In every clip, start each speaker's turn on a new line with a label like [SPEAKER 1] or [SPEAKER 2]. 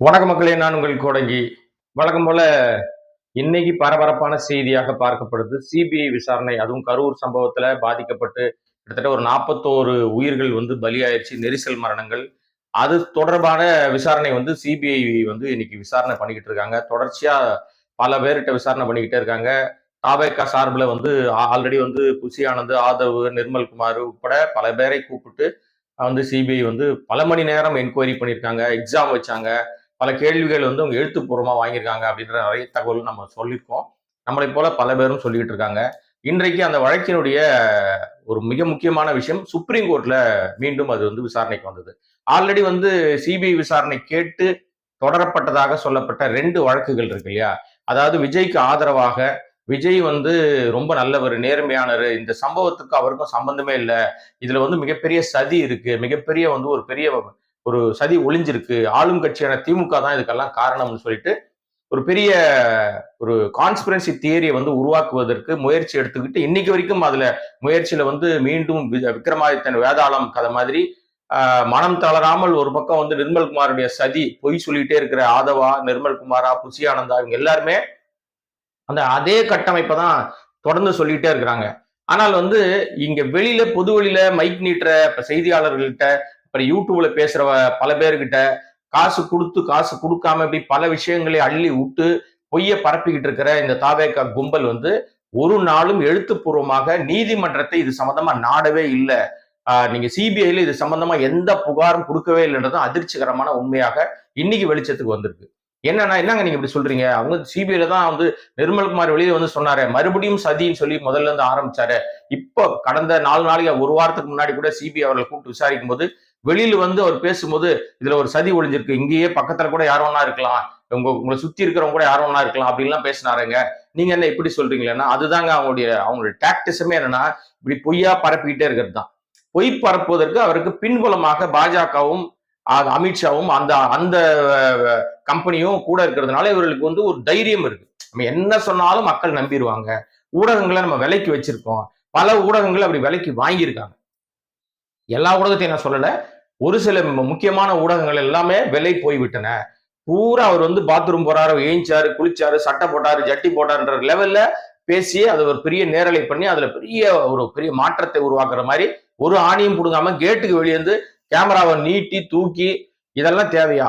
[SPEAKER 1] வணக்க மக்களே நான் உங்கள் கோடங்கி. வழக்கம் போல இன்னைக்கு பரபரப்பான செய்தியாக பார்க்கப்படுது. சிபிஐ விசாரணை அதுவும் கரூர் சம்பவத்துல பாதிக்கப்பட்டு கிட்டத்தட்ட ஒரு நாற்பத்தோரு உயிர்கள் வந்து பலியாயிருச்சு நெரிசல் மரணங்கள். அது தொடர்பான விசாரணை வந்து சிபிஐ வந்து இன்னைக்கு விசாரணை பண்ணிக்கிட்டு இருக்காங்க. தொடர்ச்சியா பல பேர்கிட்ட விசாரணை பண்ணிக்கிட்டே இருக்காங்க. தாவேக்கா சார்பில் வந்து ஆல்ரெடி வந்து குசி ஆனந்த் ஆதவ் நிர்மல்குமார் உட்பட பல பேரை கூப்பிட்டு வந்து சிபிஐ வந்து பல மணி நேரம் என்கொயரி பண்ணியிருக்காங்க. எக்ஸாம் வச்சாங்க. பல கேள்விகள் வந்து அவங்க எழுத்துப்பூர்வமா வாங்கியிருக்காங்க அப்படின்ற நிறைய தகவல் நம்ம சொல்லியிருக்கோம். நம்மளை போல பல பேரும் சொல்லிக்கிட்டு இருக்காங்க. இன்றைக்கு அந்த வழக்கினுடைய ஒரு மிக முக்கியமான விஷயம் சுப்ரீம் கோர்ட்ல மீண்டும் அது வந்து விசாரணைக்கு வந்தது. ஆல்ரெடி வந்து சிபிஐ விசாரணை கேட்டு தொடரப்பட்டதாக சொல்லப்பட்ட ரெண்டு வழக்குகள் இருக்கு இல்லையா? அதாவது விஜய்க்கு ஆதரவாக விஜய் வந்து ரொம்ப நல்லவர் நேர்மையானவர். இந்த சம்பவத்துக்கு அவருக்கும் சம்பந்தமே இல்லை. இதுல வந்து மிகப்பெரிய சதி இருக்கு. மிகப்பெரிய வந்து ஒரு பெரிய ஒரு சதி ஒளிஞ்சிருக்கு. ஆளும் கட்சியான திமுக தான் இதுக்கெல்லாம் காரணம்னு சொல்லிட்டு ஒரு பெரிய ஒரு கான்ஸ்பிரன்சி தியரியை வந்து உருவாக்குவதற்கு முயற்சி எடுத்துக்கிட்டு இன்னைக்கு வரைக்கும் அதுல முயற்சியில வந்து மீண்டும் வி- விக்ரமாதித்தன் வேதாளம் கதை மாதிரி மனம் தளராமல் ஒரு பக்கம் வந்து நிர்மல்குமாருடைய சதி பொய் சொல்லிட்டே இருக்கிற ஆதவா நிர்மல்குமாரா புசி ஆனந்தா இவங்க எல்லாருமே அந்த அதே கட்டமைப்பை தான் தொடர்ந்து சொல்லிட்டே இருக்கிறாங்க. ஆனால் வந்து இங்க வெளியில பொது வெளியில மைக் நீட்டுற இப்போ அப்புறம் யூடியூப்ல பேசுற பல பேர்கிட்ட காசு கொடுத்து காசு கொடுக்காம இப்படி பல விஷயங்களை அள்ளி விட்டு பொய்ய பரப்பிக்கிட்டு இருக்கிற இந்த தாவேக்கா கும்பல் வந்து ஒரு நாளும் எழுத்துப்பூர்வமாக நீதிமன்றத்தை இது சம்பந்தமா நாடவே இல்லை. நீங்க சிபிஐல இது சம்பந்தமா எந்த புகாரும் கொடுக்கவே இல்லைன்றதும் அதிர்ச்சிகரமான உண்மையாக இன்னைக்கு வெளிச்சத்துக்கு வந்திருக்கு. என்னன்னா என்னங்க நீங்க இப்படி சொல்றீங்க? அவங்க சிபிஐல தான் வந்து நிர்மல்குமார் வெளியே வந்து சொன்னாரு. மறுபடியும் சதின்னு சொல்லி முதல்ல இருந்து ஆரம்பிச்சாரு. இப்போ கடந்த நாலு நாளைக்கு ஒரு வாரத்துக்கு முன்னாடி கூட சிபிஐ அவர்களை கூப்பிட்டு விசாரிக்கும் போது வெளியில வந்து அவர் பேசும்போது இதுல ஒரு சதி ஒளிஞ்சிருக்கு இங்கேயே பக்கத்துல கூட யார் ஒண்ணா இருக்கலாம். உங்க உங்களை சுத்தி இருக்கிறவங்க கூட யார் ஒண்ணா இருக்கலாம். அப்படின்லாம் பேசினாருங்க. நீங்க என்ன இப்படி சொல்றீங்களேன்னா அதுதாங்க அவங்களுடைய அவங்களுடைய டாக்டிஸமே என்னன்னா இப்படி பொய்யா பரப்பிக்கிட்டே இருக்கிறது தான். பொய் பரப்புவதற்கு அவருக்கு பின்புலமாக பாஜகவும் அமித்ஷாவும் அந்த அந்த கம்பெனியும் கூட இருக்கிறதுனால இவர்களுக்கு வந்து ஒரு தைரியம் இருக்கு. நம்ம என்ன சொன்னாலும் மக்கள் நம்பிடுவாங்க ஊடகங்களை நம்ம விலைக்கு வச்சிருக்கோம். பல ஊடகங்கள் அப்படி விலைக்கு வாங்கியிருக்காங்க. எல்லா ஊடகத்தையும் நான் சொல்லலை. ஒரு சில முக்கியமான ஊடகங்கள் எல்லாமே விலை போய்விட்டன. பூரா அவர் வந்து பாத்ரூம் போறாரு ஏஞ்சாரு குளிச்சாரு சட்டை போட்டாரு ஜட்டி போட்டாருன்ற லெவல்ல பேசி அது ஒரு பெரிய நேரலை பண்ணி அதுல பெரிய ஒரு பெரிய மாற்றத்தை உருவாக்குற மாதிரி ஒரு ஆணியும் புடுங்காம கேட்டுக்கு வெளியே வந்து கேமராவை நீட்டி தூக்கி இதெல்லாம் தேவையா?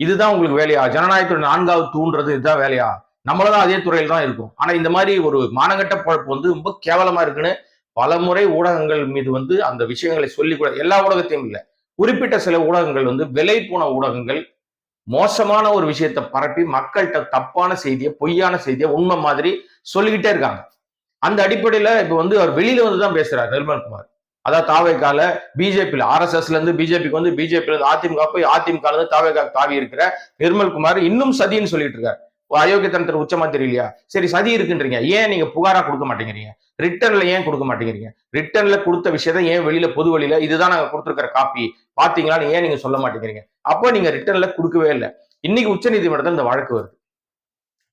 [SPEAKER 1] இதுதான் உங்களுக்கு வேலையா? ஜனநாயகத்துடைய நான்காவது தூண்றது இதுதான் வேலையா? நம்மளதான் அதே துறையில் தான் இருக்கும். ஆனா இந்த மாதிரி ஒரு மானகட்ட பழப்பு வந்து ரொம்ப கேவலமா இருக்குன்னு பல முறை ஊடகங்கள் மீது வந்து அந்த விஷயங்களை சொல்லி கூட எல்லா ஊடகத்தையும் இல்லை. குறிப்பிட்ட சில ஊடகங்கள் வந்து விலை போன ஊடகங்கள் மோசமான ஒரு விஷயத்தை பரப்பி மக்கள்கிட்ட தப்பான செய்தியை பொய்யான செய்தியை உண்மை மாதிரி சொல்லிக்கிட்டே இருக்காங்க. அந்த அடிப்படையில இப்ப வந்து அவர் வெளியில வந்து தான் பேசுறாரு நிர்மல்குமார் அதாவது தாவேக்கால பிஜேபியில ஆர்எஸ்எஸ்ல இருந்து பிஜேபிக்கு வந்து பிஜேபியில இருந்து அதிமுக போய் அதிமுக இருந்து தாவேக்கா தாவி இருக்கிற நிர்மல்குமார் இன்னும் சதின்னு சொல்லிட்டு இருக்காரு. அயோக்கியத்தனத்தில் உச்சமா தெரியலையா? சரி சதி இருக்குன்றீங்க. ஏன் நீங்க புகாரா கொடுக்க மாட்டேங்கிறீங்க? ரிட்டர்ன்ல ஏன் கொடுக்க மாட்டேங்கிறீங்க? ரிட்டர்ன்ல கொடுத்த விஷயத்த ஏன் வெளியில பொது வழியில இதுதான் நாங்க கொடுத்துருக்கிற காப்பி. பாத்தீங்களான்னு ஏன் நீங்க சொல்ல மாட்டேங்கிறீங்க? அப்போ நீங்க ரிட்டர்ன்ல கொடுக்கவே இல்லை. இன்னைக்கு உச்ச நீதிமன்றத்தில் இந்த வழக்கு வருது.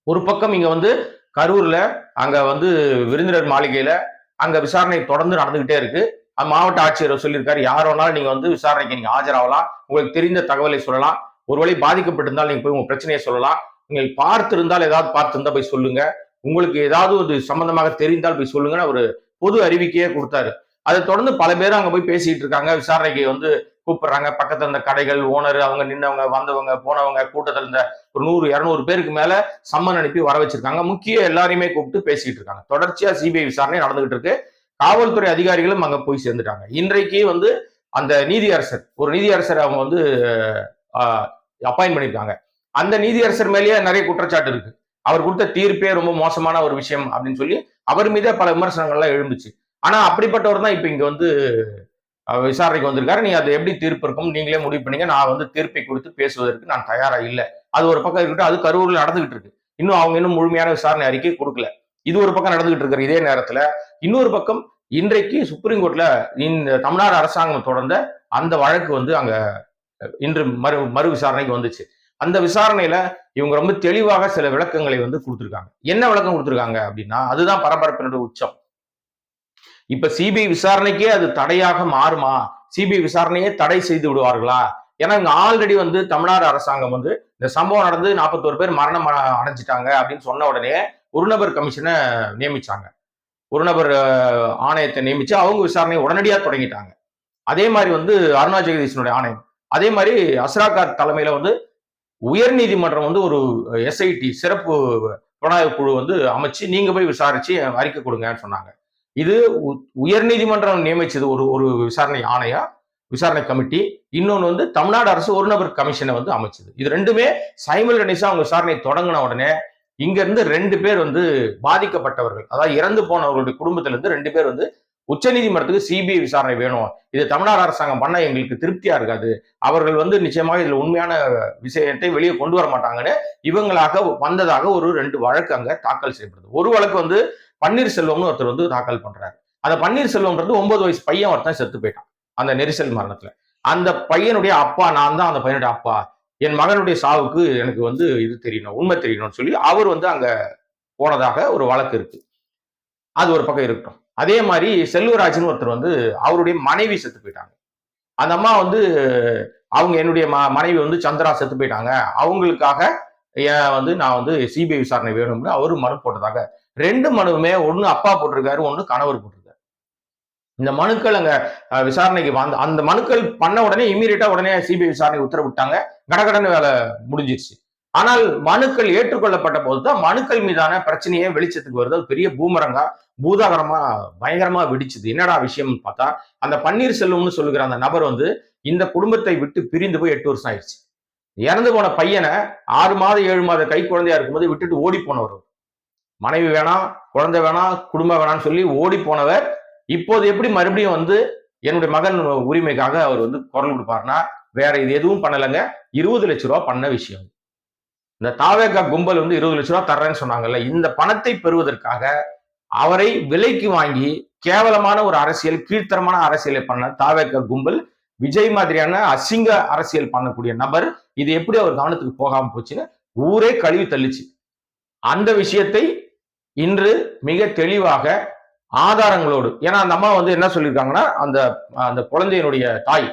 [SPEAKER 1] ஒரு பக்கம் இங்க வந்து கரூர்ல அங்க வந்து விருந்தினர் மாளிகையில அங்க விசாரணை தொடர்ந்து நடந்துகிட்டே இருக்கு. அந்த மாவட்ட ஆட்சியர் சொல்லியிருக்காரு யார் வேணாலும் நீங்க வந்து விசாரணைக்கு நீங்க ஆஜராகலாம். உங்களுக்கு தெரிந்த தகவலை சொல்லலாம். ஒருவேளை பாதிக்கப்பட்டிருந்தால் நீங்க போய் உங்க பிரச்சனையை சொல்லலாம். நீங்கள் பார்த்திருந்தால் ஏதாவது பார்த்திருந்தா போய் சொல்லுங்க. உங்களுக்கு ஏதாவது ஒரு சம்பந்தமாக தெரிந்தால் போய் சொல்லுங்கன்னு ஒரு பொது அறிவிக்கையே கொடுத்தாரு. அதை தொடர்ந்து பல பேர் அங்கே போய் பேசிட்டு இருக்காங்க. விசாரணைக்கு வந்து கூப்பிடுறாங்க. பக்கத்துல இருந்த கடைகள் ஓனர் அவங்க நின்னவங்க வந்தவங்க போனவங்க கூட்டத்தில் இருந்த ஒரு நூறு இரநூறு பேருக்கு மேல சம்மன் அனுப்பி வர வச்சிருக்காங்க. முக்கிய எல்லாரையுமே கூப்பிட்டு பேசிட்டு இருக்காங்க. தொடர்ச்சியா சிபிஐ விசாரணை நடந்துகிட்டு இருக்கு. காவல்துறை அதிகாரிகளும் அங்க போய் சேர்ந்துட்டாங்க. இன்றைக்கு வந்து அந்த நீதியரசர் ஒரு நீதியரசர் அவங்க வந்து அப்பாயின் பண்ணியிருக்காங்க அந்த நீதியரசர் மேலேயே நிறைய குற்றச்சாட்டு இருக்கு. அவர் கொடுத்த தீர்ப்பே ரொம்ப மோசமான ஒரு விஷயம் அப்படின்னு சொல்லி அவர் மீதே பல விமர்சனங்கள்லாம் எழுந்துச்சு. ஆனா அப்படிப்பட்டவர் தான் இப்ப இங்க வந்து விசாரணைக்கு வந்திருக்காரு. நீ அது எப்படி தீர்ப்பு இருக்கும்? நீங்களே முடிவு பண்ணீங்க. நான் வந்து தீர்ப்பை குறித்து பேசுவதற்கு நான் தயாரா இல்லை. அது ஒரு பக்கம் இருக்கட்டும். அது கரூரில் நடந்துகிட்டு இருக்கு. இன்னும் அவங்க இன்னும் முழுமையான விசாரணை அறிக்கை கொடுக்கல. இது ஒரு பக்கம் நடந்துகிட்டு இருக்கிற இதே நேரத்துல இன்னொரு பக்கம் இன்றைக்கு சுப்ரீம் கோர்ட்ல இந்த தமிழ்நாடு அரசாங்கம் தொடர்ந்த அந்த வழக்கு வந்து அங்க இன்று மறு மறு விசாரணைக்கு வந்துச்சு. அந்த விசாரணையில இவங்க ரொம்ப தெளிவாக சில விளக்கங்களை வந்து கொடுத்துருக்காங்க. என்ன விளக்கம் கொடுத்துருக்காங்க அப்படின்னா அதுதான் பரபரப்பினுடைய உச்சம். இப்ப சிபிஐ விசாரணைக்கே அது தடையாக மாறுமா? சிபிஐ விசாரணையே தடை செய்து விடுவார்களா? ஏன்னா இங்க ஆல்ரெடி வந்து தமிழ்நாடு அரசாங்கம் வந்து இந்த சம்பவம் நடந்து நாற்பத்தோரு பேர் மரணம் அடைஞ்சிட்டாங்க அப்படின்னு சொன்ன உடனே ஒரு நபர் கமிஷனை நியமிச்சாங்க. ஒரு நபர் ஆணையத்தை நியமிச்சு அவங்க விசாரணையை உடனடியாக தொடங்கிட்டாங்க. அதே மாதிரி வந்து அருணா ஜெகதீஷனுடைய ஆணையம். அதே மாதிரி அஸ்ராகார் தலைமையில வந்து உயர் நீதிமன்றம் வந்து ஒரு எஸ்ஐடி சிறப்பு புலனாய்வு குழு வந்து அமைச்சு நீங்க போய் விசாரிச்சு அறிக்கை கொடுங்கன்னு சொன்னாங்க. இது உயர்நீதிமன்றம் உயர் நீதிமன்றம் நியமிச்சது ஒரு ஒரு விசாரணை ஆணையா? விசாரணை கமிட்டி. இன்னொன்று வந்து தமிழ்நாடு அரசு ஒரு நபர் கமிஷனை வந்து அமைச்சது. இது ரெண்டுமே சைமல்டனிஸா அவங்க விசாரணை தொடங்கின உடனே இங்க இருந்து ரெண்டு பேர் வந்து பாதிக்கப்பட்டவர்கள். அதாவது இறந்து போனவர்களுடைய குடும்பத்திலிருந்து ரெண்டு பேர் வந்து உச்சநீதிமன்றத்துக்கு சிபிஐ விசாரணை வேணும். இது தமிழ்நாடு அரசாங்கம் பண்ண எங்களுக்கு திருப்தியா இருக்காது. அவர்கள் வந்து நிச்சயமாக இதுல உண்மையான விஷயத்தை வெளியே கொண்டு வர மாட்டாங்கன்னு இவங்களாக வந்ததாக ஒரு ரெண்டு வழக்கு அங்க தாக்கல் செய்யப்படுது. ஒரு வழக்கு வந்து பன்னீர்செல்வம்னு ஒருத்தர் வந்து தாக்கல் பண்றாரு. அந்த பன்னீர்செல்வம்ன்றது ஒன்பது வயசு பையன் ஒருத்தன் செத்து போயிட்டான். அந்த நெரிசல் மரணத்துல. அந்த பையனுடைய அப்பா நான் தான் அந்த பையனுடைய அப்பா. என் மகனுடைய சாவுக்கு எனக்கு வந்து இது தெரியணும் உண்மை தெரியணும்னு சொல்லி அவர் வந்து அங்க போனதாக ஒரு வழக்கு இருக்கு. அது ஒரு பக்கம் இருக்கட்டும். அதே மாதிரி செல்வராஜ்னு ஒருத்தர் வந்து அவருடைய மனைவி செத்து போயிட்டாங்க. அந்த அம்மா வந்து அவங்க என்னுடைய ம- மனைவி வந்து சந்திரா செத்து போயிட்டாங்க. அவங்களுக்காக ஏன் வந்து நான் வந்து சிபிஐ விசாரணை வேணும்னு அவரு மனு போட்டதாக. ரெண்டு மனுவுமே ஒன்று அப்பா போட்டிருக்காரு ஒன்று கணவர் போட்டிருக்காரு. இந்த மனுக்கள் அங்கே விசாரணைக்கு வந்த அந்த மனுக்கள் பண்ண உடனே இமீடியட்டா உடனே சிபிஐ விசாரணை உத்தரவிட்டாங்க. கடகடன்னு வேலை முடிஞ்சிருச்சு. ஆனால் மனுக்கள் ஏற்றுக்கொள்ளப்பட்ட போது தான் மனுக்கள் மீதான பிரச்சனையே வெளிச்சத்துக்கு வருது. அது பெரிய பூமரங்கா பூதாகரமா பயங்கரமா வெடிச்சது. என்னடா விஷயம்னு பார்த்தா அந்த பன்னீர்செல்வம்னு சொல்லுகிற அந்த நபர் வந்து இந்த குடும்பத்தை விட்டு பிரிந்து போய் எட்டு வருஷம் ஆயிடுச்சு. இறந்து போன பையனை ஆறு மாதம் ஏழு மாத கை குழந்தையா இருக்கும்போது விட்டுட்டு ஓடி போனவர். மனைவி வேணாம் குழந்தை வேணாம் குடும்பம் வேணாம்னு சொல்லி ஓடி போனவர். இப்போது எப்படி மறுபடியும் வந்து என்னுடைய மகன் உரிமைக்காக அவர் வந்து குரல் கொடுப்பாருன்னா வேற இது எதுவும் பண்ணலைங்க. இருபது லட்ச ரூபா பண்ண விஷயம். இந்த தாவேகா கும்பல் வந்து இருபது லட்ச ரூபா தர்றேன்னு சொன்னாங்கல்ல இந்த பணத்தை பெறுவதற்காக அவரை விலைக்கு வாங்கி கேவலமான ஒரு அரசியல் கீழ்த்தரமான அரசியலை பண்ண தாவேகா கும்பல் விஜய் மாதிரியான அசிங்க அரசியல் பண்ணக்கூடிய நபர் இது எப்படி அவர் கவனத்துக்கு போகாம போச்சுன்னு ஊரே கழுவி தள்ளிச்சு. அந்த விஷயத்தை இன்று மிக தெளிவாக ஆதாரங்களோடு ஏன்னா அந்த அம்மா வந்து என்ன சொல்லியிருக்காங்கன்னா அந்த அந்த குழந்தையினுடைய தாய்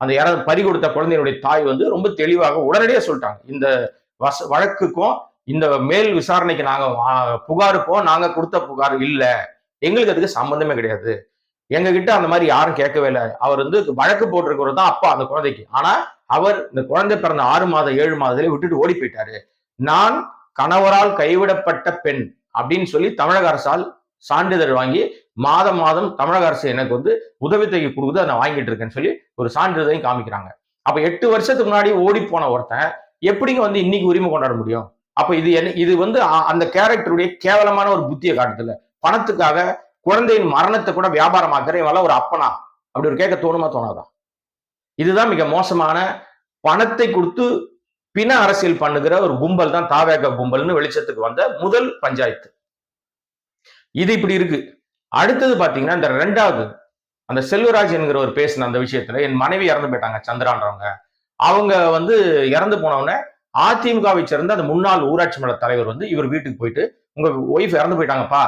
[SPEAKER 1] அந்த யாராவது பறி கொடுத்த குழந்தையினுடைய தாய் வந்து ரொம்ப தெளிவாக உடனடியாக சொல்லிட்டாங்க. இந்த வச வழக்குக்கும் இந்த மேல் விசாரணைக்கு நாங்க புகாருக்கும் நாங்கள் கொடுத்த புகார் இல்லை. எங்களுக்கு அதுக்கு சம்மந்தமே கிடையாது. எங்ககிட்ட அந்த மாதிரி யாரும் கேட்கவே இல்லை. அவர் வந்து வழக்கு போட்டிருக்கிறது தான் அப்பா அந்த குழந்தைக்கு. ஆனா அவர் இந்த குழந்தை பிறந்த ஆறு மாதம் ஏழு மாதத்துல விட்டுட்டு ஓடி போயிட்டாரு. நான் கணவரால் கைவிடப்பட்ட பெண் அப்படின்னு சொல்லி தமிழக அரசால் சான்றிதழ் வாங்கி மாதம் மாதம் தமிழக அரசு எனக்கு வந்து உதவித்தொகை கொடுக்குது அதை வாங்கிட்டு இருக்கேன்னு சொல்லி ஒரு சான்றிதழையும் காமிக்கிறாங்க. அப்ப எட்டு வருஷத்துக்கு முன்னாடி ஓடி போன ஒருத்தன் எப்படிங்க வந்து இன்னைக்கு உரிமை கொண்டாட முடியும்? அப்ப இது என்ன இது வந்து அந்த கேரக்டருடைய கேவலமான ஒரு புத்தியை காட்டுதுல பணத்துக்காக குழந்தையின் மரணத்தை கூட வியாபாரமாக்குற இவெல்லாம் ஒரு அப்பனா? அப்படி ஒரு கேட்க தோணுமா தோணாதான் இதுதான் மிக மோசமான பணத்தை கொடுத்து பிண அரசியல் பண்ணுகிற ஒரு கும்பல் தான் தாவேக கும்பல்னு வெளிச்சத்துக்கு வந்த முதல் பஞ்சாயத்து. இது இப்படி இருக்கு. அடுத்தது பாத்தீங்கன்னா இந்த ரெண்டாவது அந்த செல்வராஜ் என்கிற ஒரு பேசின அந்த விஷயத்துல என் மனைவி இறந்து போயிட்டாங்க சந்திரான்றவங்க. அவங்க வந்து இறந்து போனவுடனே அதிமுகவை சேர்ந்த அந்த முன்னாள் ஊராட்சி மன்ற தலைவர் வந்து இவர் வீட்டுக்கு போயிட்டு உங்க ஒய்ஃப் இறந்து போயிட்டாங்கப்பா.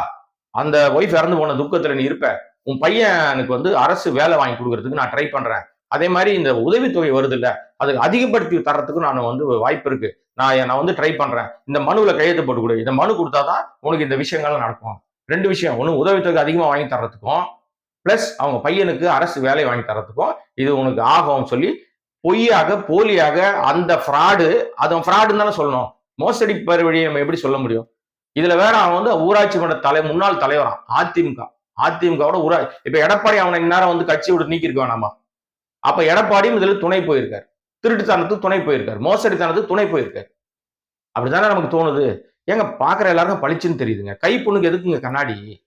[SPEAKER 1] அந்த ஒய்ஃப் இறந்து போன துக்கத்துல நீ இருப்ப. உன் பையனுக்கு வந்து அரசு வேலை வாங்கி கொடுக்கறதுக்கு நான் ட்ரை பண்றேன். அதே மாதிரி இந்த உதவித்தொகை வருது இல்ல அது அதிகப்படுத்தி தரத்துக்கு நான் வந்து வாய்ப்பு இருக்கு. நான் நான் வந்து ட்ரை பண்றேன். இந்த மனுவில் கையெழுத்து போட்டு கொடு. இந்த மனு கொடுத்தாதான் உனக்கு இந்த விஷயங்கள் நடக்கும். ரெண்டு விஷயம். ஒன்று உதவித்தொகை அதிகமாக வாங்கி தர்றதுக்கும் ப்ளஸ் அவங்க பையனுக்கு அரசு வேலை வாங்கி தரத்துக்கும் இது உனக்கு ஆகும் சொல்லி பொய்யாக போலியாக அந்த ஃப்ராடு அதன் ஃப்ராடுன்னு தானே சொல்லணும். மோசடி வழியை நம்ம எப்படி சொல்ல முடியும்? இதுல வேற அவன் வந்து ஊராட்சி மன்ற தலை முன்னாள் தலைவரான் அதிமுக. அதிமுகவோட ஊரா இப்ப எடப்பாடி அவனை இந்நேரம் வந்து கட்சி விட்டு நீக்கியிருக்க வேணாமா? அப்ப எடப்பாடியும் இதுல துணை போயிருக்காரு. திருட்டுத்தனத்துக்கு துணை போயிருக்காரு. மோசடித்தனத்துக்கு துணை போயிருக்காரு. அப்படித்தானே நமக்கு தோணுது? ஏங்க பாக்குற எல்லாருக்கும் பளிச்சுன்னு தெரியுதுங்க. கை பொண்ணுக்கு எதுக்குங்க கண்ணாடி?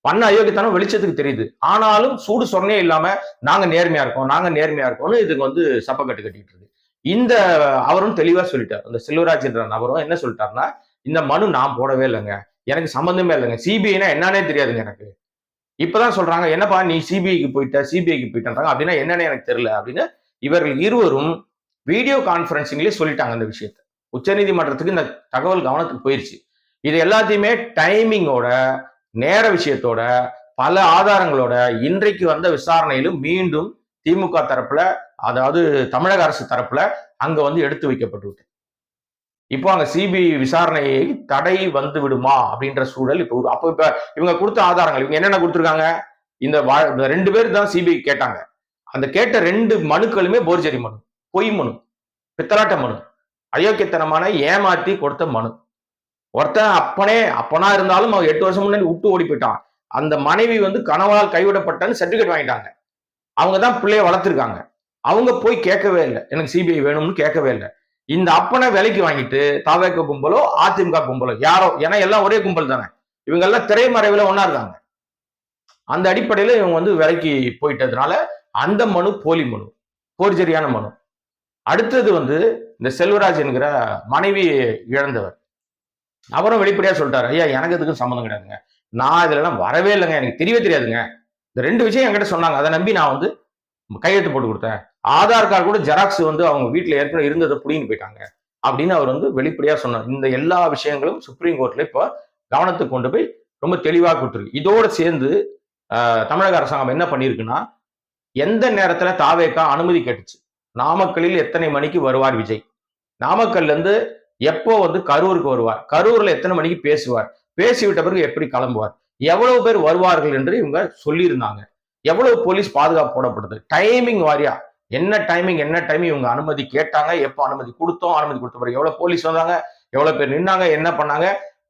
[SPEAKER 1] பண்ண அயோக்கியத்தனம் வெளிச்சத்துக்கு தெரியுது. ஆனாலும் சூடு சொன்னே இல்லாம நாங்க நேர்மையா இருக்கோம் நாங்க நேர்மையா இருக்கோம்னு இதுக்கு வந்து சப்பக்கட்டு கட்டிட்டு இருக்கு. இந்த அவரும் தெளிவா சொல்லிட்டார். அந்த செல்வராஜ் என்ற நபரும் என்ன சொல்லிட்டாருன்னா இந்த மனு நான் போடவே இல்லைங்க. எனக்கு சம்பந்தமே இல்லைங்க. சிபிஐனா என்னன்னே தெரியாதுங்க எனக்கு. இப்பதான் சொல்றாங்க என்னப்பா நீ சிபிஐக்கு போயிட்ட சிபிஐக்கு போயிட்டாங்க அப்படின்னா என்னன்னு எனக்கு தெரியல. அப்படின்னு இவர்கள் இருவரும் வீடியோ கான்ஃபரன்சிங்லேயே சொல்லிட்டாங்க அந்த விஷயத்த. உச்சநீதிமன்றத்துக்கு இந்த தகவல் கவனத்துக்கு போயிருச்சு. இது எல்லாத்தையுமே டைமிங்கோட நேர விஷயத்தோட பல ஆதாரங்களோட இன்றைக்கு வந்த விசாரணையிலும் மீண்டும் திமுக தரப்புல அதாவது தமிழக அரசு தரப்புல அங்க வந்து எடுத்து வைக்கப்பட்டு இப்போ அங்க சிபிஐ விசாரணையை தடை வந்து விடுமா அப்படின்ற சூழல் இப்போ அப்போ இப்ப இவங்க கொடுத்த ஆதாரங்கள் இவங்க என்னென்ன கொடுத்துருக்காங்க? இந்த வா- இந்த ரெண்டு பேர் தான் சிபிஐ கேட்டாங்க. அந்த கேட்ட ரெண்டு மனுக்களுமே போர்ஜரி மனு பொய் மனு பித்தலாட்ட மனு அயோக்கியத்தனமான ஏமாத்தி கொடுத்த மனு. ஒருத்தன் அப்பனே அப்பனா இருந்தாலும் அவன் எட்டு வருஷம் முன்னாடி விட்டு ஓடி போயிட்டான். அந்த மனைவி வந்து கணவனால் கைவிடப்பட்டன்னு சர்டிஃபிகேட் வாங்கிட்டாங்க. அவங்க தான் பிள்ளைய வளர்த்துருக்காங்க. அவங்க போய் கேட்கவே இல்லை. எனக்கு சிபிஐ வேணும்னு கேட்கவே இல்லை. இந்த அப்பனை விலைக்கு வாங்கிட்டு தாவேக்க கும்பலோ அதிமுக கும்பலோ யாரோ ஏன்னா எல்லாம் ஒரே கும்பல் தானே. இவங்க எல்லாம் திரைமறைவில் ஒண்ணா இருக்காங்க. அந்த அடிப்படையில இவங்க வந்து விலைக்கு போயிட்டதுனால அந்த மனு போலி மனு போர்ஜரியான மனு. அடுத்தது வந்து இந்த செல்வராஜ் என்கிற மனைவி இழந்தவர். அவரும் வெளிப்படையா சொல்லிட்டாரு ஐயா எனக்கு எதுக்கும் சம்மந்தம் கிடையாதுங்க. நான் இதுலலாம் வரவே இல்லைங்க. எனக்கு தெரியவே தெரியாதுங்க. இந்த ரெண்டு விஷயம் என்கிட்ட சொன்னாங்க. அதை நம்பி நான் வந்து கையெழுத்து போட்டு கொடுத்தேன். ஆதார் கார்டு கூட ஜெராக்ஸ் வந்து அவங்க வீட்டில் ஏற்கனவே இருந்ததை புடின்னு போயிட்டாங்க அப்படின்னு அவர் வந்து வெளிப்படையா சொன்னார். இந்த எல்லா விஷயங்களும் சுப்ரீம் கோர்ட்ல இப்போ கவனத்துக்கு கொண்டு போய் ரொம்ப தெளிவாக கொடுத்துருக்கு. இதோட சேர்ந்து ஆஹ், தமிழக அரசாங்கம் என்ன பண்ணியிருக்குன்னா எந்த நேரத்துல தாவேக்கா அனுமதி கேட்டுச்சு? நாமக்கல்லில் எத்தனை மணிக்கு வருவார் விஜய்? நாமக்கல்ல இருந்து எப்போ வந்து கரூருக்கு வருவார்? கரூர்ல எத்தனை மணிக்கு பேசுவார்? பேசிவிட்ட பிறகு எப்படி கிளம்புவார்? எவ்வளவு பேர் வருவார்கள் என்று இவங்க சொல்லியிருந்தாங்க. எவ்வளவு போலீஸ் பாதுகாப்பு போடப்படுது? டைமிங் வாரியா? என்ன டைமிங் என்ன டைமிங் இவங்க அனுமதி கேட்டாங்க. எப்போ அனுமதி கொடுத்தோம்? அனுமதி கொடுத்த பிறகு எவ்வளவு போலீஸ் வந்தாங்க? எவ்வளவு பேர் நின்னாங்க? என்ன பண்ணாங்க?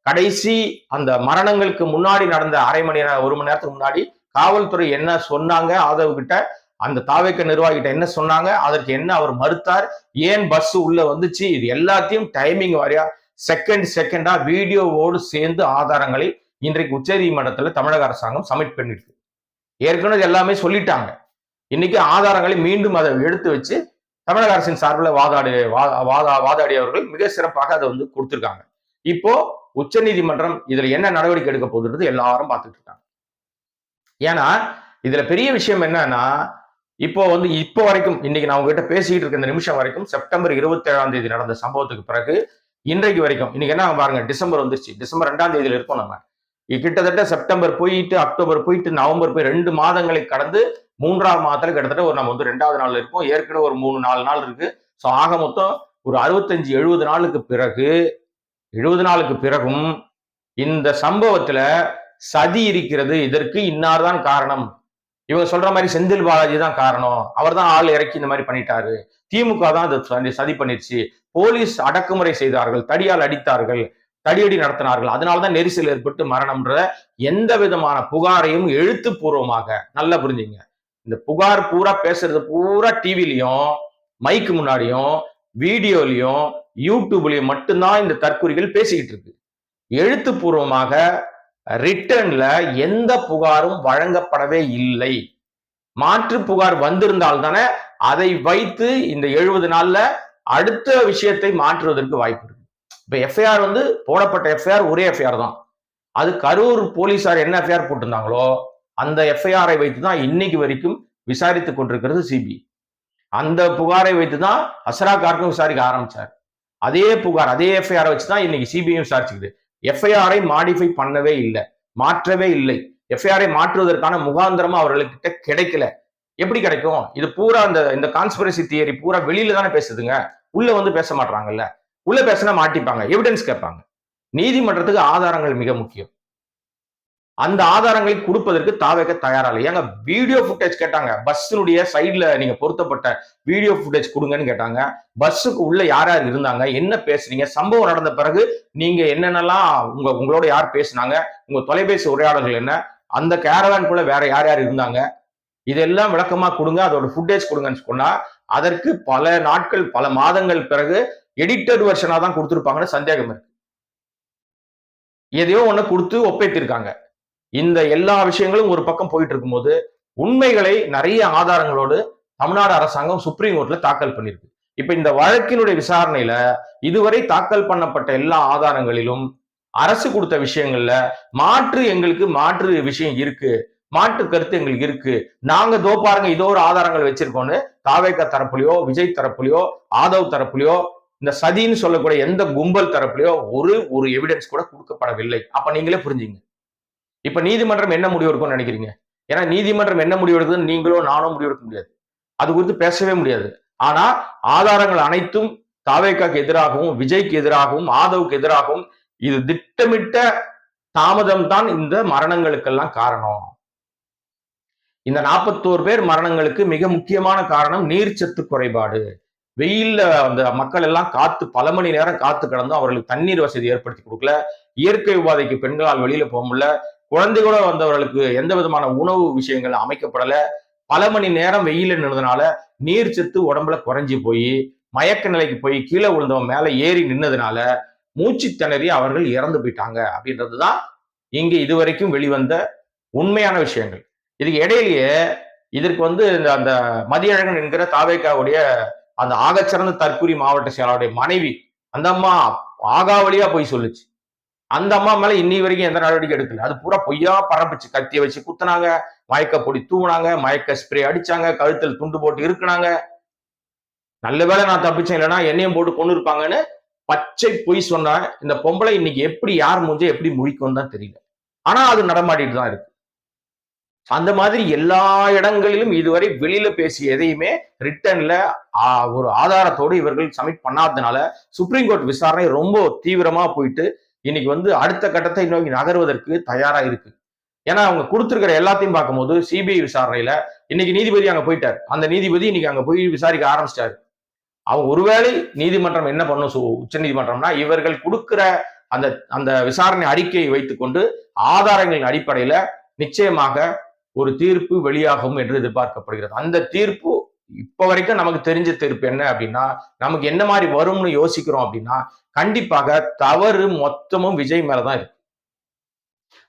[SPEAKER 1] கடைசி அந்த மரணங்களுக்கு முன்னாடி நடந்த அரை மணி நேரம் ஒரு மணி நேரத்துக்கு முன்னாடி காவல்துறை என்ன சொன்னாங்க? ஆதவ் கிட்ட அந்த தாவேக்க நிர்வாகிகிட்ட என்ன சொன்னாங்க? அதற்கு என்ன அவர் மறுத்தார்? ஏன் பஸ் உள்ள வந்துச்சு? இது எல்லாத்தையும் டைமிங் வாரியா செகண்ட் செகண்டா வீடியோவோடு சேர்ந்து ஆதாரங்களை இன்றைக்கு உச்சநீதிமன்றத்தில் தமிழக அரசாங்கம் சப்மிட் பண்ணிருக்கு. ஏற்கனவே எல்லாமே சொல்லிட்டாங்க. இன்னைக்கு ஆதாரங்களை மீண்டும் அதை எடுத்து வச்சு தமிழக அரசின் சார்பில் வாதாடி வாதா வாதாடியவர்கள் மிக சிறப்பாக அதை வந்து கொடுத்துருக்காங்க. இப்போ உச்சநீதிமன்றம் இதுல என்ன நடவடிக்கை எடுக்க போகுதுன்றது எல்லாரும் பார்த்துட்டு இருக்காங்க. ஏன்னா இதுல பெரிய விஷயம் என்னன்னா இப்போ வந்து இப்போ வரைக்கும் இன்னைக்கு நான் உங்ககிட்ட பேசிக்கிட்டு இருக்க இந்த நிமிஷம் வரைக்கும் செப்டம்பர் இருபத்தி ஏழாம் தேதி நடந்த சம்பவத்துக்கு பிறகு இன்றைக்கு வரைக்கும் இன்னைக்கு என்ன பாருங்க டிசம்பர் வந்துருச்சு. டிசம்பர் ரெண்டாம் தேதியில இருக்கோம் நம்ம. கிட்டத்தட்ட செப்டம்பர் போயிட்டு அக்டோபர் போயிட்டு நவம்பர் போய் ரெண்டு மாதங்களை கடந்து மூன்றாவது மாதத்துல கிட்டத்தட்ட ஒரு நம்ம வந்து ரெண்டாவது நாள் இருக்கோம். ஏற்கனவே ஒரு மூணு நாலு நாள் இருக்கு. ஸோ ஆக மொத்தம் ஒரு அறுபத்தஞ்சு எழுபது நாளுக்கு பிறகு எழுபது நாளுக்கு பிறகும் இந்த சம்பவத்துல சதி இருக்கிறது இதற்கு இன்னார் தான் காரணம்? இவங்க சொல்ற மாதிரி செந்தில் பாலாஜி தான் காரணம். அவர் தான் ஆள் இறக்கி இந்த மாதிரி பண்ணிட்டாரு. திமுக தான் அது சதி- சதி பண்ணிருச்சு போலீஸ் அடக்குமுறை செய்தார்கள். தடியால் அடித்தார்கள். தடியடி நடத்தினார்கள். அதனாலதான் நெரிசல் ஏற்பட்டு மரணம்ன்ற எந்த விதமான புகாரையும் எழுத்துப்பூர்வமாக நல்லா புரிஞ்சுங்க. இந்த புகார் பூரா பேசுறது பூரா டிவிலையும் மைக்கு முன்னாடியும் வீடியோலையும் யூடியூப்லயும் மட்டும்தான் இந்த தற்குறிகள் பேசிக்கிட்டு இருக்கு. எழுத்துப்பூர்வமாக ரிட்டர்ன்ல எந்த புகாரும் வழங்கப்படவே இல்லை. மாற்று புகார் வந்திருந்தால் தானே அதை வைத்து இந்த எழுபது நாள்ல அடுத்த விஷயத்தை மாற்றுவதற்கு வாய்ப்பு இருக்கு. இப்ப எஃப்ஐஆர் வந்து போடப்பட்ட எஃப்ஐஆர் ஒரே எஃப்ஐஆர் தான். அது கரூர் போலீசார் என்ன எஃப்ஐஆர் போட்டிருந்தாங்களோ அந்த எஃப்ஐஆரை வைத்து தான் இன்னைக்கு வரைக்கும் விசாரித்துக் கொண்டிருக்கிறது சிபி அந்த புகாரை வைத்து தான் அசரா கார்க்கும் விசாரிக்க ஆரம்பிச்சார். அதே புகார் அதே எஃப்ஐஆரை வச்சு தான் இன்னைக்கு சிபிஐ விசாரிச்சுக்குது. எஃப்ஐஆரை மாடிஃபை பண்ணவே இல்லை. மாற்றவே இல்லை. எஃப்ஐஆரை மாற்றுவதற்கான முகாந்திரமும் அவர்களுக்கிட்ட கிடைக்கல. எப்படி கிடைக்கும்? இது பூரா அந்த இந்த கான்ஸ்பிரசி தியரி பூரா வெளியில தானே பேசுதுங்க. உள்ள வந்து பேச மாட்டாங்கல்ல உள்ள பேசினா மாட்டிப்பாங்க. எவிடன்ஸ் கேட்பாங்க. நீதிமன்றத்துக்கு ஆதாரங்கள் மிக முக்கியம். அந்த ஆதாரங்களை கொடுப்பதற்கு தாவேக்க தயாரா இல்லை. ஏங்க வீடியோ ஃபுட்டேஜ் கேட்டாங்க. பஸ்ஸினுடைய சைட்ல நீங்க பொருத்தப்பட்ட வீடியோ ஃபுட்டேஜ் கொடுங்கன்னு கேட்டாங்க. பஸ்ஸுக்கு உள்ள யார் யார் இருந்தாங்க? என்ன பேசுறீங்க? சம்பவம் நடந்த பிறகு நீங்க என்னென்னலாம் உங்க உங்களோட யார் பேசுனாங்க? உங்க தொலைபேசி உரையாடல்கள் என்ன? அந்த கேரவான்குள்ள வேற யார் யார் இருந்தாங்க? இதெல்லாம் விளக்கமா கொடுங்க. அதோட ஃபுட்டேஜ் கொடுங்கன்னு சொன்னா அதற்கு பல நாட்கள் பல மாதங்கள் பிறகு எடிட்டட் வெர்ஷனா தான் கொடுத்துருப்பாங்கன்னு சந்தேகம் இருக்கு. எதையோ ஒன்று கொடுத்து ஒப்பைத்திருக்காங்க. இந்த எல்லா விஷயங்களும் ஒரு பக்கம் போயிட்டு இருக்கும்போது உண்மைகளை நிறைய ஆதாரங்களோடு தமிழ்நாடு அரசாங்கம் சுப்ரீம் கோர்ட்ல தாக்கல் பண்ணியிருக்கு. இப்ப இந்த வழக்கினுடைய விசாரணையில இதுவரை தாக்கல் பண்ணப்பட்ட எல்லா ஆதாரங்களிலும் அரசு கொடுத்த விஷயங்கள்ல மாற்று எங்களுக்கு மாற்று விஷயம் இருக்கு மாற்று கருத்து எங்களுக்கு இருக்கு நாங்க தோ பாருங்க இதோ ஒரு ஆதாரங்கள் வச்சிருக்கோம்னு தாவேக்கா தரப்புலையோ விஜய் தரப்புலையோ ஆதவ் தரப்புலையோ இந்த சதின்னு சொல்லக்கூடிய எந்த கும்பல் தரப்புலையோ ஒரு ஒரு எவிடன்ஸ் கூட கொடுக்கப்படவில்லை. அப்ப நீங்களே புரிஞ்சுங்க. இப்ப நீதிமன்றம் என்ன முடிவு எடுக்கும்னு நினைக்கிறீங்க? ஏன்னா நீதிமன்றம் என்ன முடிவு எடுக்குதுன்னு நானும் முடிவு எடுக்க முடியாது. அது குறித்து பேசவே முடியாது. ஆனா ஆதாரங்கள் அனைத்தும் தாவேக்காக்கு எதிராகவும் விஜய்க்கு எதிராகவும் ஆதவுக்கு எதிராகவும் இது திட்டமிட்ட தாமதம் தான் இந்த மரணங்களுக்கெல்லாம் காரணம். இந்த நாற்பத்தோரு பேர் மரணங்களுக்கு மிக முக்கியமான காரணம் நீர்ச்சத்து குறைபாடு. வெயில்ல அந்த மக்கள் எல்லாம் காத்து பல மணி நேரம் காத்து கிடந்தும் அவர்களுக்கு தண்ணீர் வசதி ஏற்படுத்தி கொடுக்கல. இயற்கை உபாதைக்கு பெண்களால் வெளியில போக முடியல. குழந்தைகளோட வந்தவர்களுக்கு எந்த விதமான உணவு விஷயங்கள் அமைக்கப்படல. பல மணி நேரம் வெயில நின்றதுனால நீர் சத்து உடம்புல குறைஞ்சி போய் மயக்க நிலைக்கு போய் கீழே விழுந்தவன் மேல ஏறி நின்னதுனால மூச்சு திணறி அவர்கள் இறந்து போயிட்டாங்க அப்படின்றதுதான் இங்க இதுவரைக்கும் வெளிவந்த உண்மையான விஷயங்கள். இதுக்கு இடையிலேயே இதற்கு வந்து இந்த அந்த மதியழகன் என்கிற தாவேக்காவுடைய அந்த ஆகச்சிறந்த தற்கூரி மாவட்ட செயலாளருடைய மனைவி அந்த அம்மா ஆகாவளியா போய் சொல்லுச்சு. அந்த அம்மா மேல இன்னி வரைக்கும் எந்த நடவடிக்கை எடுக்கல. அது பூரா பொய்யா பரப்பிச்சு. கத்திய வச்சு குத்துனாங்க. மயக்க பொடி தூவுனாங்க. மயக்க ஸ்ப்ரே அடிச்சாங்க. கழுத்தில் துண்டு போட்டு இருக்குனாங்க நல்ல வேளை நான் தப்பிச்சேன். இல்லைன்னா என்னையும் போட்டு கொண்டு இருப்பாங்கன்னு பச்சை பொய் சொன்ன இந்த பொம்பளை இன்னைக்கு எப்படி யார் மூஞ்ச எப்படி முழிக்கும் தான் தெரியல. ஆனா அது நடமாடிட்டு தான் இருக்கு. அந்த மாதிரி எல்லா இடங்களிலும் இதுவரை வெளியில பேசிய எதையுமே ரிட்டர்ன்ல ஒரு ஆதாரத்தோடு இவர்கள் சப்மிட் பண்ணாததுனால சுப்ரீம் கோர்ட் விசாரணை ரொம்ப தீவிரமா போயிட்டு இன்னைக்கு வந்து அடுத்த கட்டத்தை நோக்கி நகர்வதற்கு தயாரா இருக்கு. ஏன்னா அவங்க கொடுத்துருக்கிற எல்லாத்தையும் பார்க்கும்போது சிபிஐ விசாரணையில இன்னைக்கு நீதிபதி அங்க போயிட்டார். அந்த நீதிபதி இன்னைக்கு அங்க போய் விசாரிக்க ஆரம்பிச்சிட்டாரு. அவங்க ஒருவேளை நீதிமன்றம் என்ன பண்ணும்? உச்ச நீதிமன்றம்னா இவர்கள் கொடுக்கிற அந்த அந்த விசாரணை அறிக்கையை வைத்துக்கொண்டு ஆதாரங்களின் அடிப்படையில நிச்சயமாக ஒரு தீர்ப்பு வெளியாகும் என்று எதிர்பார்க்கப்படுகிறது. அந்த தீர்ப்பு இப்ப வரைக்கும் நமக்கு தெரிஞ்ச தீர்ப்பு என்ன அப்படின்னா நமக்கு என்ன மாதிரி வரும்னு யோசிக்கிறோம் அப்படின்னா கண்டிப்பாக தவறு மொத்தமும் விஜய் மேலதான் இருக்கு.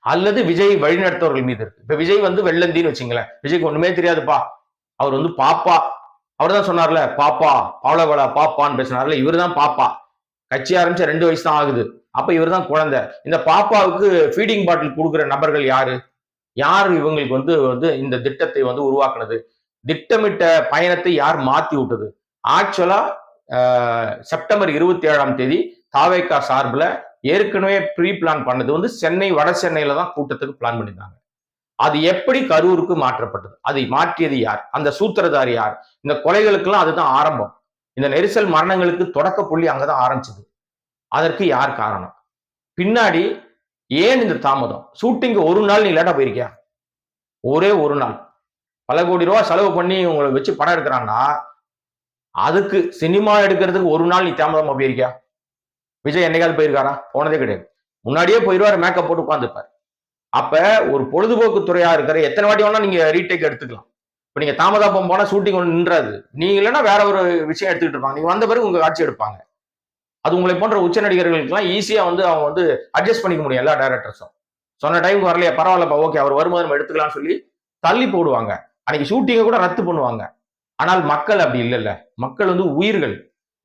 [SPEAKER 1] அல்லது விஜய் வழிநடத்தவர்கள் மீது இருக்கு. இப்ப விஜய் வந்து வெள்ளந்தின்னு வச்சுங்களேன். விஜய்க்கு ஒண்ணுமே தெரியாதுப்பா. அவர் வந்து பாப்பா. அவர் தான் சொன்னார்ல பாப்பா பவளவளா பாப்பான்னு பேசினார்ல இவர் தான் பாப்பா. கட்சி ஆரம்பிச்ச ரெண்டு வயசு தான் ஆகுது. அப்ப இவர் தான் குழந்தை. இந்த பாப்பாவுக்கு ஃபீடிங் பாட்டில் கொடுக்குற நபர்கள் யாரு? யார் இவங்களுக்கு வந்து வந்து இந்த திட்டத்தை வந்து உருவாக்குனது? திட்டமிட்ட பயணத்தை யார் மாத்தி விட்டது? ஆக்சுவலா செப்டம்பர் இருபத்தி ஏழாம் தேதி தாவேக்கா சார்பில் ஏற்கனவே ப்ரீ பிளான் பண்ணது வந்து சென்னை வட சென்னையில தான் கூட்டத்துக்கு பிளான் பண்ணியிருந்தாங்க. அது எப்படி கரூருக்கு மாற்றப்பட்டது? அதை மாற்றியது யார்? அந்த சூத்திரதாரி யார்? இந்த கொலைகளுக்கெல்லாம் அதுதான் ஆரம்பம். இந்த நெரிசல் மரணங்களுக்கு தொடக்க புள்ளி அங்கதான் ஆரம்பிச்சது. அதற்கு யார் காரணம்? பின்னாடி ஏன் இந்த தாமதம்? ஷூட்டிங் ஒரு நாள் நீ லேட்டா போயிருக்கியா? ஒரே ஒரு நாள். பல கோடி ரூபா செலவு பண்ணி உங்களை வச்சு படம் எடுக்கிறான்னா அதுக்கு சினிமா எடுக்கிறதுக்கு ஒரு நாள் நீ தாமதமா போயிருக்கியா? விஜய் என்னைக்காவது போயிருக்காரா? போனதே கிடையாது. முன்னாடியே போயிடுவாரு மேக்கப் போட்டு உட்காந்துப்பார் அப்ப ஒரு பொழுதுபோக்கு துறையா இருக்கிற எத்தனை வாட்டி வேணா நீங்க ரீடேக் எடுத்துக்கலாம். இப்ப நீங்க தாமதம் போனா ஷூட்டிங் ஒன்று நின்றாது. நீங்க இல்லைன்னா வேற ஒரு விஷயம் எடுத்துக்கிட்டு இருப்பாங்க. நீங்க வந்த பிறகு உங்க காட்சி எடுப்பாங்க. அது உங்களை போன்ற உச்ச நடிகர்களுக்கெல்லாம் ஈஸியா வந்து அவங்க வந்து அட்ஜஸ்ட் பண்ணிக்க முடியும் எல்லா டேரக்டர்ஸும் சொன்ன டைம் வரலையா பரவாயில்லப்பா ஓகே அவர் வரும்போது நம்ம எடுத்துக்கலாம்னு சொல்லி தள்ளி போடுவாங்க. அன்னைக்கு ஷூட்டிங்கை கூட ரத்து பண்ணுவாங்க. ஆனால் மக்கள் அப்படி இல்லைல்ல. மக்கள் வந்து உயிர்கள்.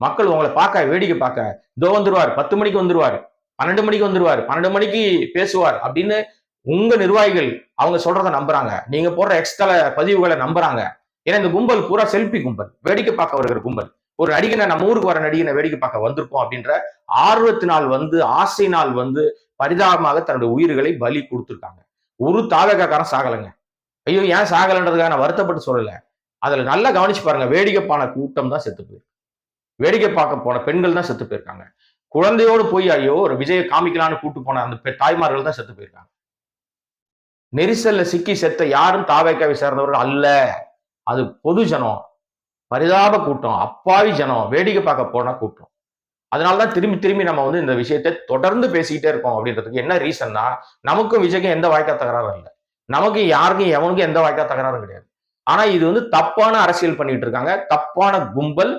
[SPEAKER 1] மக்கள் உங்களை பார்க்க வேடிக்கை பார்க்க. இதோ வந்துருவார் பத்து மணிக்கு வந்துருவார் பன்னெண்டு மணிக்கு வந்துருவார் பன்னெண்டு மணிக்கு பேசுவார் அப்படின்னு உங்க நிர்வாகிகள் அவங்க சொல்றத நம்புறாங்க. நீங்க போடுற எக்ஸ்ட்ரா பதிவுகளை நம்புறாங்க. ஏன்னா இந்த கும்பல் பூரா செல்ஃபி கும்பல். வேடிக்கை பார்க்க வருகிற கும்பல். ஒரு நடிகனை நம்ம ஊருக்கு வர நடிகனை வேடிக்கை பார்க்க வந்திருக்கோம் அப்படின்ற ஆர்வத்தினால் வந்து ஆசையினால் வந்து பரிதாபமாக தன்னுடைய உயிர்களை பலி கொடுத்துருக்காங்க. ஒரு தாவகாக்காரன் சாகலைங்க. ஐயோ ஏன் சாகலைன்றதுக்காக நான் வருத்தப்பட்டு சொல்லலை. அதில் நல்லா கவனிச்சு பாருங்க வேடிக்கைப்பான கூட்டம் தான் செத்து போயிருக்கு. வேடிக்கை பார்க்க போன பெண்கள் தான் செத்து போயிருக்காங்க. குழந்தையோடு போய் ஐயோ ஒரு விஜயை காமிக்கலான்னு கூட்டு போன அந்த தாய்மார்கள் தான் செத்து போயிருக்காங்க. நெரிசல்ல சிக்கி செத்த யாரும் தாவைக்காவை சேர்ந்தவர்கள் அல்ல. அது பொது ஜனம் பரிதாப கூட்டம் அப்பாவி ஜனம் வேடிக்கை பார்க்க போனா கூட்டம். அதனாலதான் திரும்பி திரும்பி நம்ம வந்து இந்த விஷயத்தை தொடர்ந்து பேசிக்கிட்டே இருக்கோம் அப்படின்றதுக்கு என்ன ரீசன்னா நமக்கும் விஜய்க்கும் எந்த வாய்க்கா தகராறும் இல்லை. நமக்கு யாருக்கும் எவனுக்கும் எந்த வாய்க்கா தகராறும் கிடையாது. ஆனா இது வந்து தப்பான அரசியல் பண்ணிட்டு இருக்காங்க. தப்பான கும்பல்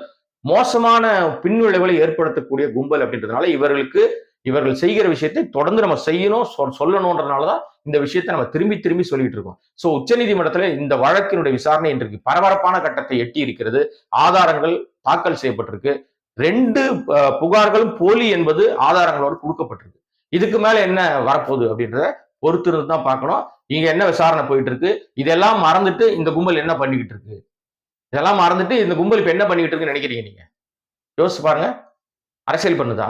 [SPEAKER 1] மோசமான பின்விளைவுகளை ஏற்படுத்தக்கூடிய கும்பல் அப்படின்றதுனால இவர்களுக்கு இவர்கள் செய்கிற விஷயத்தை தொடர்ந்து நம்ம செய்யணும் சொல்லணும்ன்றதுனாலதான் இந்த விஷயத்தை நம்ம திரும்பி திரும்பி சொல்லிட்டு இருக்கோம். சோ உச்சநீதிமன்றத்துல இந்த வழக்கினுடைய விசாரணை இன்றைக்கு பரபரப்பான கட்டத்தை எட்டி இருக்கிறது. ஆதாரங்கள் தாக்கல் செய்யப்பட்டிருக்கு. ரெண்டு புகார்களும் போலி என்பது ஆதாரங்களோடு கொடுக்கப்பட்டிருக்கு. இதுக்கு மேல என்ன வரப்போகுது அப்படின்றத பொறுத்திருந்து தான் பார்க்கணும். இங்க என்ன விசாரணை போயிட்டு இருக்கு இதெல்லாம் மறந்துட்டு இந்த கும்பல் என்ன பண்ணிக்கிட்டு இருக்கு இதெல்லாம் மறந்துட்டு இந்த கும்பல் இப்ப என்ன பண்ணிக்கிட்டு இருக்குன்னு நினைக்கிறீங்க நீங்க? யோசிச்சு பாருங்க. அரசியல் பண்ணுதா?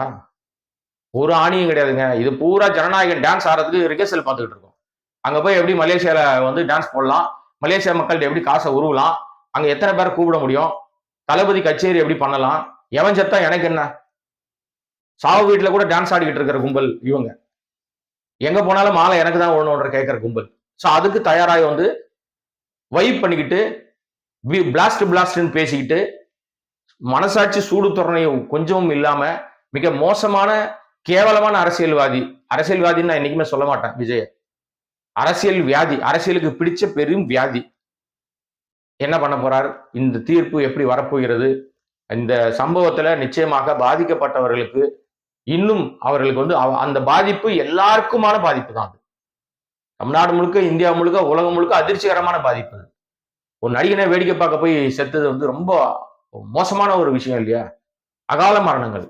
[SPEAKER 1] ஒரு ஆணியும் கிடையாதுங்க. இது பூரா ஜனநாயகன் டான்ஸ் ஆடுறதுக்கு ரிகர்சல் பார்த்துக்கிட்டு இருக்கோம். அங்க போய் எப்படி மலேசியால வந்து டான்ஸ் போடலாம்? மலேசியா மக்கள்கிட்ட எப்படி காசை உருவலாம்? அங்க எத்தனை பேரை கூப்பிட முடியும்? தளபதி கச்சேரி எப்படி பண்ணலாம்? எவன் செத்தா எனக்கு என்ன? சாவு வீட்டுல கூட டான்ஸ் ஆடிக்கிட்டு இருக்கிற கும்பல் இவங்க. எங்க போனாலும் மாலை எனக்கு தான் ஒன்று கேட்கிற கும்பல். ஸோ அதுக்கு தயாராகி வந்து வைப் பண்ணிக்கிட்டு பிளாஸ்ட் பிளாஸ்ட்னு பேசிக்கிட்டு மனசாட்சி சூடு துறனையும் கொஞ்சமும் இல்லாம மிக மோசமான கேவலமான அரசியல்வாதி அரசியல்வாதின்னு நான் என்னைக்குமே சொல்ல மாட்டேன் விஜய். அரசியல் வியாதி அரசியலுக்கு பிடிச்ச பெரும் வியாதி. என்ன பண்ண போறார்? இந்த தீர்ப்பு எப்படி வரப்போகிறது? இந்த சம்பவத்துல நிச்சயமாக பாதிக்கப்பட்டவர்களுக்கு இன்னும் அவர்களுக்கு வந்து அந்த பாதிப்பு எல்லாருக்குமான பாதிப்பு தான் அது. தமிழ்நாடு முழுக்க இந்தியா முழுக்க உலகம் முழுக்க அதிர்ச்சிகரமான பாதிப்பு அது. ஒரு நடிகனை வேடிக்கை பார்க்க போய் செத்தது வந்து ரொம்ப மோசமான ஒரு விஷயம் இல்லையா? அகால மரணங்கள்.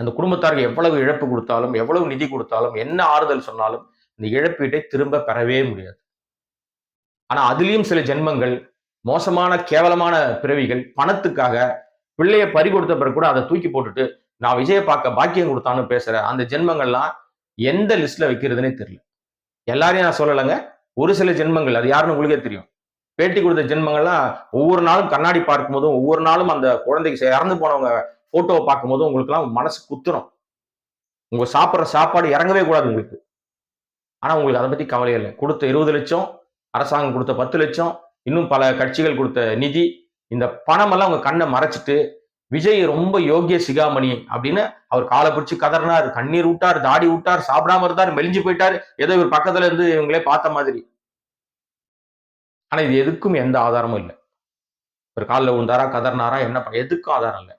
[SPEAKER 1] அந்த குடும்பத்தாருக்கு எவ்வளவு இழப்பு கொடுத்தாலும் எவ்வளவு நிதி கொடுத்தாலும் என்ன ஆறுதல் சொன்னாலும் இந்த இழப்பீட்டை திரும்ப பெறவே முடியாது. ஆனா அதுலயும் சில ஜென்மங்கள் மோசமான கேவலமான பிறவிகள் பணத்துக்காக பிள்ளைய பறி கொடுத்த பிறகு கூட அதை தூக்கி போட்டுட்டு நான் விஜயை பார்க்க பாக்கியம் கொடுத்தான்னு பேசுற அந்த ஜென்மங்கள்லாம் எந்த லிஸ்ட்ல வைக்கிறதுனே தெரியல. எல்லாரையும் நான் சொல்லலைங்க. ஒரு சில ஜென்மங்கள் அது யாருன்னு உங்களுக்கே தெரியும். பேட்டி கொடுத்த ஜென்மங்கள்லாம் ஒவ்வொரு நாளும் கண்ணாடி பார்க்கும் போதும் ஒவ்வொரு நாளும் அந்த குழந்தைக்கு இறந்து போனவங்க போட்டோவை பார்க்கும்போதும் உங்களுக்குலாம் மனசு குத்துரும். உங்க சாப்பிட்ற சாப்பாடு இறங்கவே கூடாது உங்களுக்கு. ஆனா உங்களுக்கு அதை பத்தி கவலை இல்லை. கொடுத்த இருபது லட்சம் அரசாங்கம் கொடுத்த பத்து லட்சம் இன்னும் பல கட்சிகள் கொடுத்த நிதி இந்த பணமெல்லாம் உங்க கண்ணை மறைச்சிட்டு விஜய் ரொம்ப யோகிய சிகாமணி அப்படின்னு அவர் காலை பிடிச்சி கதறினார். கண்ணீர் விட்டார் தாடி விட்டார் சாப்பிடாம இருந்தார் மெலிஞ்சு போயிட்டார். ஏதோ இவர் பக்கத்துல இருந்து இவங்களே பார்த்த மாதிரி. ஆனா இது எதுக்கும் எந்த ஆதாரமும் இல்லை. ஒரு காலில் உண்டாரா கதறினாரா என்ன பண்ண எதுக்கும் ஆதாரம் இல்லை.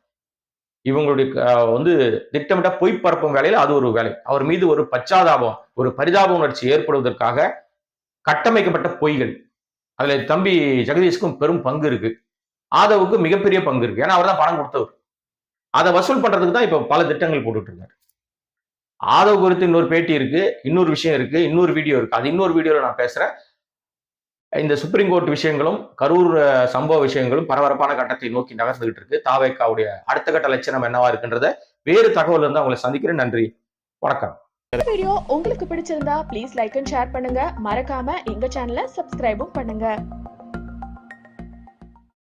[SPEAKER 1] இவங்களுடைய வந்து திட்டமிட்ட பொய் பரப்பும் வேலையில அது ஒரு வேலை. அவர் மீது ஒரு பச்சாதாபம் ஒரு பரிதாப உணர்ச்சி ஏற்படுவதற்காக கட்டமைக்கப்பட்ட பொய்கள். அதுல தம்பி ஜெகதீஷ்க்கும் பெரும் பங்கு இருக்கு. ஆதவுக்கு மிகப்பெரிய பங்கு இருக்கு. ஏன்னா அவர் தான் பணம் கொடுத்தவர். அதை வசூல் பண்றதுக்கு தான் இப்ப பல திட்டங்கள் போட்டுட்டு இருக்காரு ஆதவ் குறித்து இன்னொரு பேட்டி இருக்கு இன்னொரு விஷயம் இருக்கு இன்னொரு வீடியோ இருக்கு. அது இன்னொரு வீடியோல நான் பேசுறேன். இந்த சுப்ரீம் கோர்ட் விஷயங்களும் கரூர் சம்பவ விஷயங்களும் பரபரப்பான கட்டத்தை நோக்கி நகர்ந்துகிட்டு இருக்கு. தாவேக்காவுடைய அடுத்த கட்ட லட்சணம் என்னவா இருக்குன்றத வேறு தகவல் இருந்தா உங்களை சந்திக்கிறேன். நன்றி. வணக்கம்.
[SPEAKER 2] வீடியோ உங்களுக்கு பிடிச்சிருந்தா ப்ளீஸ் லைக் அண்ட் ஷேர் பண்ணுங்க. மறக்காம எங்க சேனலை சப்ஸ்கிரைபும் பண்ணுங்க.